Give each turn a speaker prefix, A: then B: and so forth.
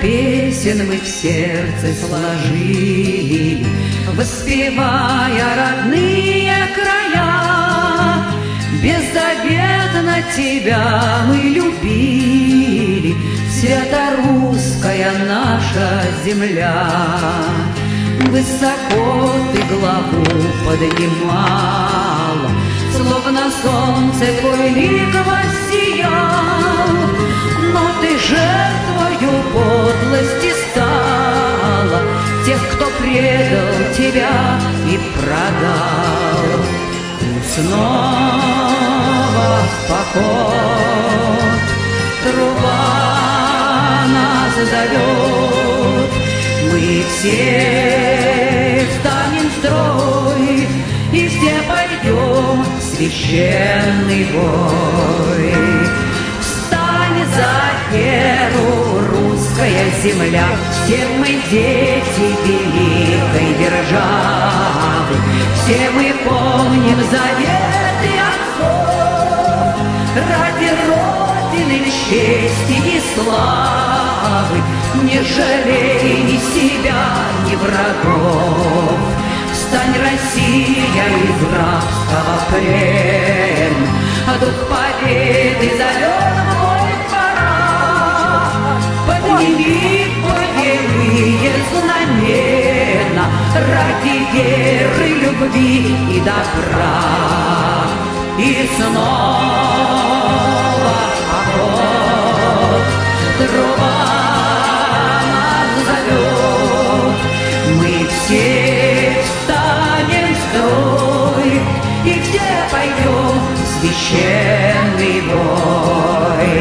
A: песен мы в сердце сложили, Воспевая родные края. Беззаветно тебя мы любили, Свято-русская наша земля. Высоко ты главу поднимала, Словно солнце твой лик воссиял, предал тебя и продал. Снова в поход труба нас зовет, Мы все встанем строй и все пойдем священный бой. Встань за веру, русская земля, Все мы дети заветы отцов, Ради Родины чести и славы, Не жалей ни себя, ни врагов. Встань, Россия, из рабского плена, А дух победы зовет мой пора. Подними боевые знамена ради веры, любви и добра. И снова поход, труба нас зовет. Мы все встанем в строй, и где пойдем священный бой?